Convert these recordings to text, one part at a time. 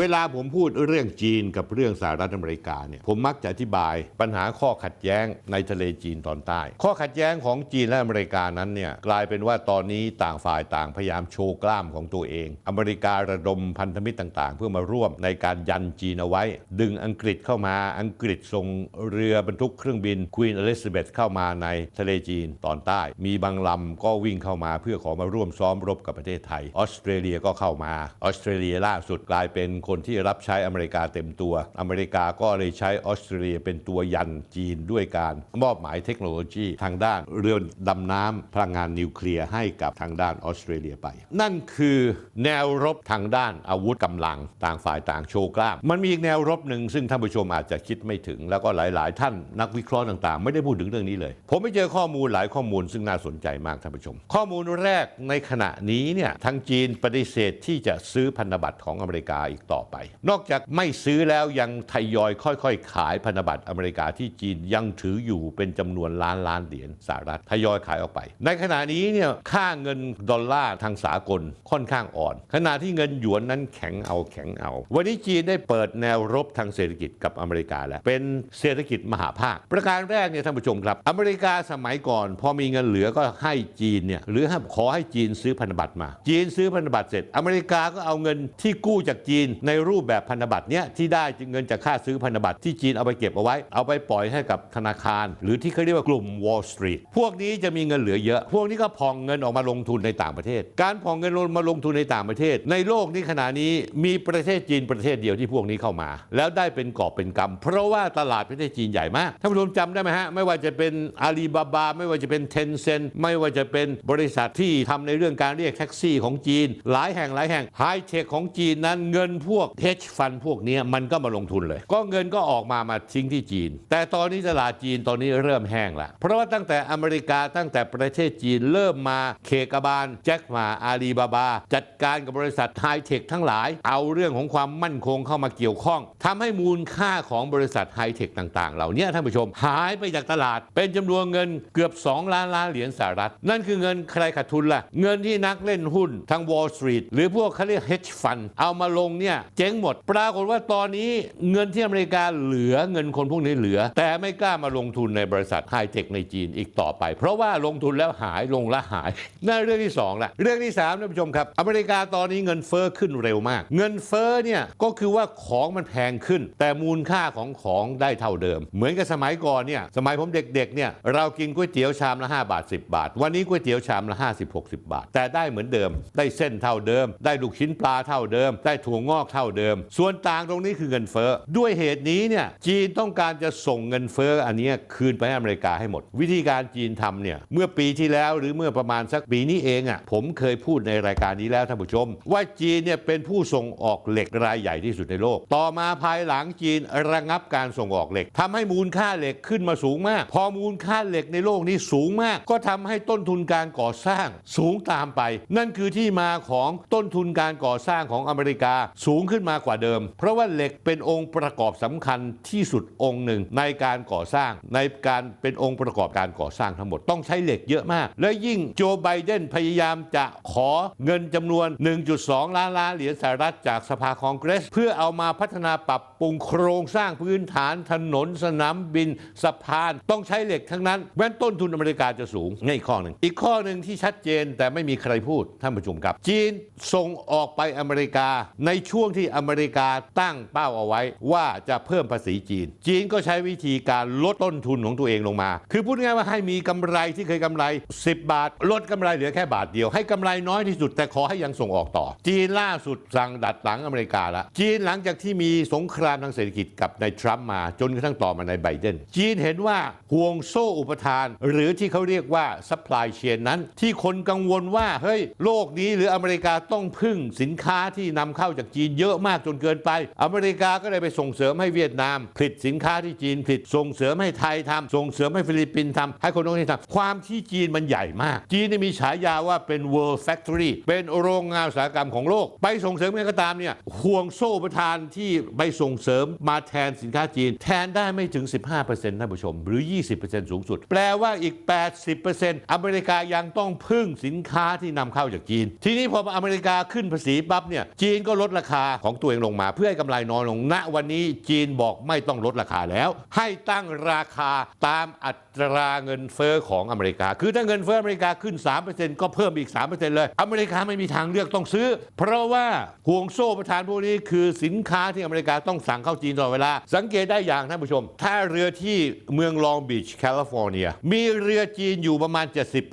เวลาผมพูดเรื่องจีนกับเรื่องสหรัฐอเมริกาเนี่ยผมมักจะอธิบายปัญหาข้อขัดแย้งในทะเลจีนตอนใต้ ข้อขัดแย้งของจีนและอเมริกานั้นเนี่ยกลายเป็นว่าตอนนี้ต่างฝ่ายต่างพยายามโชว์กล้ามของตัวเอง อเมริการะดมพันธมิตรต่างๆ เพื่อมาร่วมในการยันจีนเอาไว้ ดึงอังกฤษเข้ามาอังกฤษส่งเรือบรรทุกเครื่องบินควีนอลิซาเบธเข้ามาในทะเลจีนตอนใต้ มีบางลำก็วิ่งเข้ามาเพื่อขอมาร่วมซ้อมรบกับประเทศไทย ออสเตรเลียก็เข้ามาออสเตรเลียล่าสุดกลายเป็นคนที่รับใช้อเมริกาเต็มตัว อเมริกาก็เลยใช้ออสเตรเลียเป็นตัวยันจีนด้วยการมอบหมายเทคโนโลยีทางด้านเรือดำน้ำพลังงานนิวเคลียร์ให้กับทางด้านออสเตรเลียไป นั่นคือแนวรบทางด้านอาวุธกำลังต่างฝ่ายต่างโชว์กล้าม มันมีอีกแนวรบหนึ่งซึ่งท่านผู้ชมอาจจะคิดไม่ถึง แล้วก็หลาย ๆ ท่านนักวิเคราะห์ต่างๆ ไม่ได้พูดถึงเรื่องนี้เลย ผมไปเจอข้อมูลหลายข้อมูลซึ่งน่าสนใจมากท่านผู้ชม ข้อมูลแรกในขณะนี้เนี่ยทางจีนปฏิเสธที่จะซื้อพันธบัตรของอเมริกาอีกต่อไป นอกจากไม่ซื้อแล้วยังทยอยค่อยๆ ขายพันธบัตรอเมริกาที่จีนยังถืออยู่เป็นจำนวนล้านล้านเหรียญสหรัฐทยอยขายออกไป ในขณะนี้เนี่ยค่าเงินดอลลาร์ทางสากลค่อนข้างอ่อน ขณะที่เงินหยวนนั้นแข็งเอาแข็งเอา วันนี้จีนได้เปิดแนวรบทางเศรษฐกิจกับอเมริกาแล้วเป็นเศรษฐกิจมหาภาค ประการแรกเนี่ยท่านผู้ชมครับ อเมริกาสมัยก่อน พอมีเงินเหลือก็ให้จีนเนี่ยหรือให้ขอให้จีนซื้อพันธบัตรมา จีนซื้อพันธบัตรเสร็จ อเมริกาก็เอาเงินที่กู้จากจีนในรูปแบบพันธบัตรเนี้ยที่ได้เงินจากค่าซื้อพันธบัตรที่จีนเอาไปเก็บเอาไว้ เอาไปปล่อยให้กับธนาคาร หรือที่เขาเรียกว่ากลุ่ม Wall Street พวกนี้จะมีเงินเหลือเยอะ พวกนี้ก็พองเงินออกมาลงทุนในต่างประเทศ การพองเงินลงมาลงทุนในต่างประเทศ ในโลกนี้ขณะนี้มีประเทศจีนประเทศเดียวที่พวกนี้เข้ามา แล้วได้เป็นกอบเป็นกำเพราะว่าตลาดประเทศจีนใหญ่มากท่านผู้ชมจำได้ไหมฮะไม่ว่าจะเป็นอาลีบาบาไม่ว่าจะเป็นเทนเซนไม่ว่าจะเป็นบริษัทที่ทำในเรื่องการเรียกแท็กซี่ของจีน หลายแห่งหลายแห่งไฮเทคของจีนนั้นเงินพววก hedge fund พวกนี้มันก็มาลงทุนเลย ก็เงินก็ออกมามาทิ้งที่จีน แต่ตอนนี้ตลาดจีนตอนนี้เริ่มแห้งแล้วเพราะว่าตั้งแต่อเมริกาตั้งแต่ประเทศจีนเริ่มมาเคกบาลแจ็คมาอาลีบาบา จัดการกับบริษัทไฮเทคทั้งหลาย เอาเรื่องของความมั่นคงเข้ามาเกี่ยวข้องทำให้มูลค่าของบริษัทไฮเทคต่าง ๆ เหล่านี้ท่านผู้ชมหายไปจากตลาด เป็นจำนวนเงินเกือบ 2 ล้านล้านเหรียญสหรัฐ นั่นคือเงินใครขาดทุนล่ะเงินที่นักเล่นหุ้นทาง Wall Street หรือพวกเขาเรียก hedge fund เอามาลงเนี่ยเจ๊งหมด ปรากฏว่าตอนนี้เงินที่อเมริกาเหลือเงินคนพวกนี้เหลือ แต่ไม่กล้ามาลงทุนในบริษัทไฮเทคในจีนอีกต่อไป เพราะว่าลงทุนแล้วหายลงและหายนั่นเรื่องที่สองละเรื่องที่สามท่านผู้ชมครับอเมริกาตอนนี้เงินเฟ้อขึ้นเร็วมาก เงินเฟ้อเนี่ยก็คือว่าของมันแพงขึ้น แต่มูลค่าของของได้เท่าเดิม เหมือนกับสมัยก่อนเนี่ยสมัยผมเด็กๆเนี่ยเรากินก๋วยเตี๋ยวชามละ5บาท 10 บาท วันนี้ก๋วยเตี๋ยวชามละ50 60 บาท แต่ได้เหมือนเดิม ได้เส้นเท่าเดิม ได้ลูกชิ้นปลาเท่าเดิม ได้ถั่วงอกท่าเดิม ส่วนต่างตรงนี้คือเงินเฟ้อ ด้วยเหตุนี้เนี่ยจีนต้องการจะส่งเงินเฟ้ออันนี้คืนไปให้อเมริกาให้หมด วิธีการจีนทำเนี่ยเมื่อปีที่แล้วหรือเมื่อประมาณสักปีนี้เองอะผมเคยพูดในรายการนี้แล้วท่านผู้ชม ว่าจีนเนี่ยเป็นผู้ส่งออกเหล็กรายใหญ่ที่สุดในโลก ต่อมาภายหลังจีนระงับการส่งออกเหล็กทำให้มูลค่าเหล็กขึ้นมาสูงมาก พอมูลค่าเหล็กในโลกนี้สูงมาก ก็ทำให้ต้นทุนการก่อสร้างสูงตามไป นั่นคือที่มาของต้นทุนการก่อสร้างของอเมริกาสูงขึ้นมากว่าเดิม เพราะว่าเหล็กเป็นองค์ประกอบสำคัญที่สุดองค์หนึ่งในการก่อสร้าง ในการเป็นองค์ประกอบการก่อสร้างทั้งหมดต้องใช้เหล็กเยอะมาก และยิ่งโจไบเดนพยายามจะขอเงินจำนวน 1.2 ล้านล้านเหรียญสหรัฐจากสภาคองเกรส เพื่อเอามาพัฒนาปรับปรุงโครงสร้างพื้นฐานถนนสนามบินสะพานต้องใช้เหล็กทั้งนั้นแม้นต้นทุนอเมริกาจะสูงนี่อีกข้อหนึ่งอีกข้อหนึ่งที่ชัดเจนแต่ไม่มีใครพูดท่านผู้ชมครับ จีนส่งออกไปอเมริกาในช่วงที่อเมริกาตั้งเป้าเอาไว้ว่าจะเพิ่มภาษีจีน จีนก็ใช้วิธีการลดต้นทุนของตัวเองลงมา คือพูดง่ายๆว่าให้มีกำไรที่เคยกำไร 10 บาท ลดกำไรเหลือแค่บาทเดียว ให้กำไรน้อยที่สุดแต่ขอให้ยังส่งออกต่อ จีนล่าสุดสั่งดัดหลังอเมริกาละจีนหลังจากที่มีสงครามทางเศรษฐกิจกับนายทรัมป์มาจนกระทั่งต่อมาในไบเดนจีนเห็นว่าห่วงโซ่อุปทาน หรือที่เขาเรียกว่า supply chain นั้น ที่คนกังวลว่าเฮ้ยโลกนี้หรืออเมริกาต้องพึ่งสินค้าที่นำเข้าจากจีนเยอะมากจนเกินไป อเมริกาก็เลยไปส่งเสริมให้เวียดนามผลิตสินค้าที่จีนผลิตส่งเสริมให้ไทยทำส่งเสริมให้ฟิลิปปินส์ทำให้คนตรงนี้ทำความที่จีนมันใหญ่มาก จีนนี่มีฉายาว่าเป็น world factory เป็นโรงงานอุตสาหกรรมของโลก ไปส่งเสริมยังไงก็ตามเนี่ยห่วงโซ่ประทานที่ไปส่งเสริมมาแทนสินค้าจีน แทนได้ไม่ถึง 15%ท่านผู้ชม หรือ 20%สูงสุด แปลว่าอีก 80%อเมริกายังต้องพึ่งสินค้าที่นำเข้าจากจีน ทีนี้พออเมริกาขึ้นภาษีปั๊บเนี่ยจีนก็ลดราคาของตัวเองลงมา เพื่อให้กำไรน้อยลงณวันนี้จีนบอกไม่ต้องลดราคาแล้ว ให้ตั้งราคาตามอัตราเงินเฟ้อของอเมริกา คือถ้าเงินเฟ้ออเมริกาขึ้น 3%ก็เพิ่มอีก 3%เลย อเมริกาไม่มีทางเลือกต้องซื้อ เพราะว่าห่วงโซ่ประทานพวกนี้คือสินค้าที่อเมริกาต้องสั่งเข้าจีนตลอดเวลา สังเกตได้อย่างท่านผู้ชม ถ้าเรือที่เมืองลองบีชแคลิฟอร์เนีย มีเรือจีนอยู่ประมาณ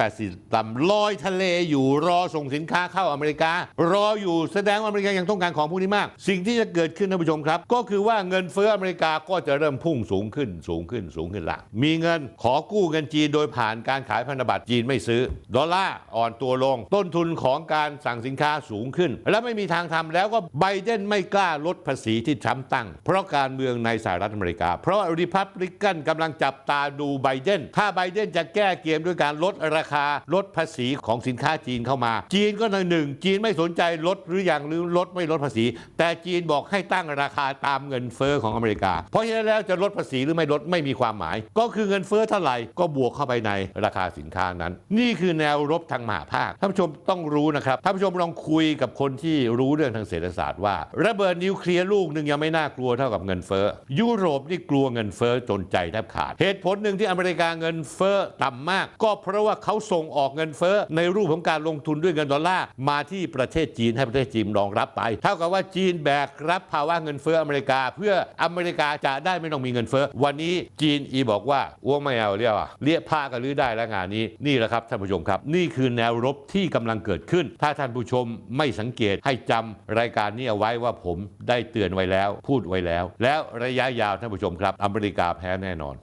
70-80ลำลอยทะเลอยู่รอส่งสินค้าเข้าอเมริการออยู่แสดงว่าอเมริกายังต้องการของพวกนี้มาก สิ่งที่จะเกิดขึ้นท่านผู้ชมครับ ก็คือว่าเงินเฟ้ออเมริกาก็จะเริ่มพุ่งสูงขึ้นสูงขึ้นสูงขึ้นละมีเงินขอกู้เงินจีนโดยผ่านการขายพันธบัตรจีนไม่ซื้อ ดอลลาร์อ่อนตัวลง ต้นทุนของการสั่งสินค้าสูงขึ้น และไม่มีทางทำแล้วก็ไบเดนไม่กล้าลดภาษีที่ทรัมป์ตั้ง เพราะการเมืองในสหรัฐอเมริกา เพราะริพับลิกันกำลังจับตาดูไบเดนถ้าไบเดนจะแก้เกมด้วยการลดราคาลดภาษีของสินค้าจีนเข้ามา จีนก็ในหนึ่งจีนไม่สนใจลดหรืออย่างหรือลดไม่ลดภาษีแต่จีนบอกให้ตั้งราคาตามเงินเฟ้อของอเมริกา เพราะฉะนั้นแล้วจะลดภาษีหรือไม่ลดไม่มีความหมาย ก็คือเงินเฟ้อเท่าไหร่ก็บวกเข้าไปในราคาสินค้านั้น นี่คือแนวรบทางมหาภาคท่านผู้ชมต้องรู้นะครับท่านผู้ชมลองคุยกับคนที่รู้เรื่องทางเศรษฐศาสตร์ว่าระเบิดนิวเคลียร์ลูกหนึ่งยังไม่น่ากลัวเท่ากับเงินเฟ้อยุโรปนี่กลัวเงินเฟ้อจนใจแทบขาด เหตุผลหนึ่งที่อเมริกาเงินเฟ้อต่ำมาก ก็เพราะว่าเขาส่งออกเงินเฟ้อในรูปของการลงทุนด้วยเงินดอลลาร์มาที่ประเทศจีนให้ประเทศจีนรองรับไป เท่ากับว่าจีนแบกรับภาวะเงินเฟ้ออเมริกา เพื่ออเมริกาจะได้ไม่ต้องมีเงินเฟ้อวันนี้จีนอีบอกว่าอ้วงไม่เอาเรียกว่าเรียกผ้ากันลือได้แล้วงานนี้นี่แหละครับท่านผู้ชมครับ นี่คือแนวรบที่กำลังเกิดขึ้น ถ้าท่านผู้ชมไม่สังเกตให้จำรายการนี้เอาไว้ว่าผมได้เตือนไว้แล้ว พูดไว้แล้ว แล้วระยะยาวท่านผู้ชมครับ อเมริกาแพ้แน่นอน